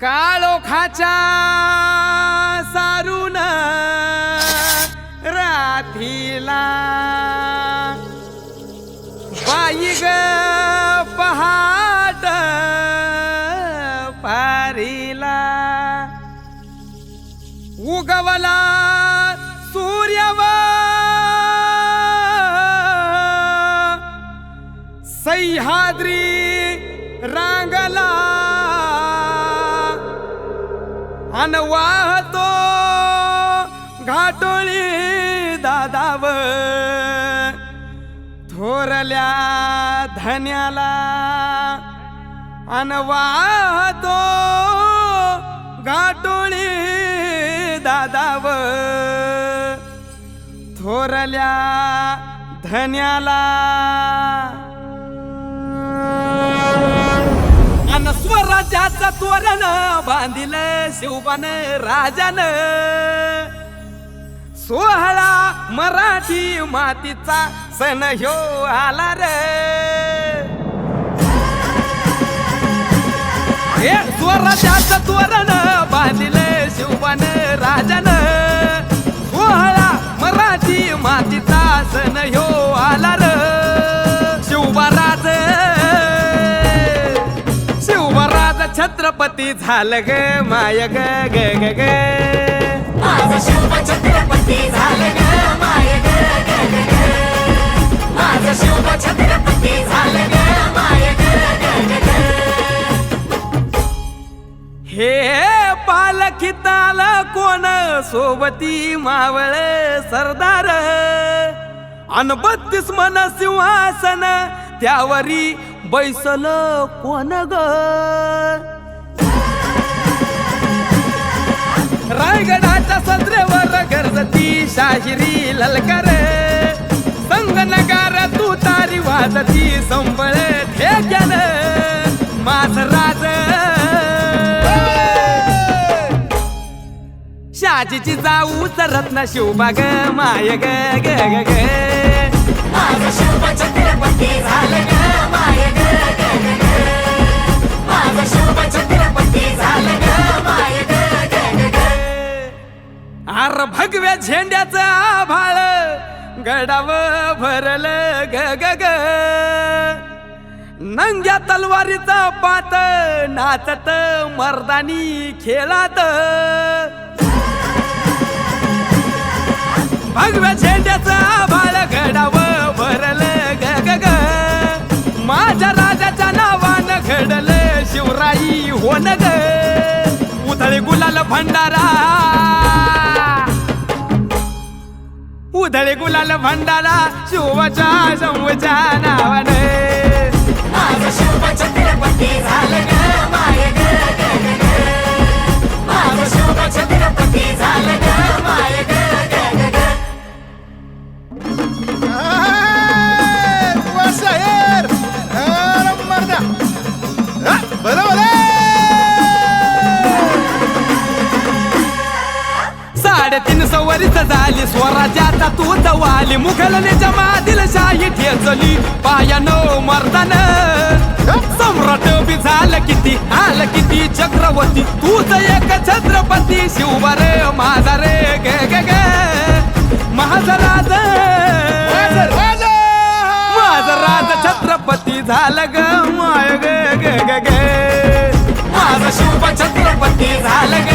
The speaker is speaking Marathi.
काळोखाच्या सारून राधीला. बाई ग पहाट पारीला. उगवला सूर्यव सह्याद्री अन वाहतो घाटोळी दादाव थोरल्या धन्याला अन वाहतो घाटोळी दादाव थोरल्या धन्याला स्वराज्याचं तोरण बांधिल शिवबान राजान. सोहळा मराठी मातीचा सण ह्यो आला रे. हे स्वराज्याचं तोरण छत्रपती झालं ग माय ग ग ग ग माझं शिव छत्रपती झालं ग माय ग ग ग ग. माझं शिव छत्रपती झालं ग माय ग ग ग ग. हे पालखिताल कोण सोबती मावळ सरदार अन बत्तीस मन सिंहासन त्यावरी बैसल कोण ग रायगडाच्या सत्रेवर गरजती शाहिरी ललकार. संगनकार तू तारी वाजती संबळ ठेक्यान. माझ राज. शाजीची जाऊ रत्न शिवबाग माय ग ग ग ग. माझ शिव छत्रपती झालं ग माय ग ग ग. भगव्या झेंड्याचं आभाळ गडाव भरल ग ग ग. नंग्या तलवारीचा पात नाचत मर्दानी खेळात. भगव्या झेंड्याचं आभाळ गडाव भरल ग ग ग. माझ्या राजाच्या नावानं घडल शिवराई होन ग. उधळे गुलाल भंडारा. उधळे गुलाल भंडारा शिवच्या शंभूच्या नावाने माझं शिव छत्रपती झालं ग माय ग. साडेतीन सवरीच झाली स्वराज्याचा तूच वाली मुघलनेच्या मादिल शाही ठेचली पायानो मर्दान. सम्राट बी झालं किती आलं किती चक्रवर्ती. तूच एक छत्रपती शिवबार माझा रे ग ग ग. माझा राज माझा राज छत्रपती झालं ग माय. ग ग ग ग. माझा शिव छत्रपती झालं ग.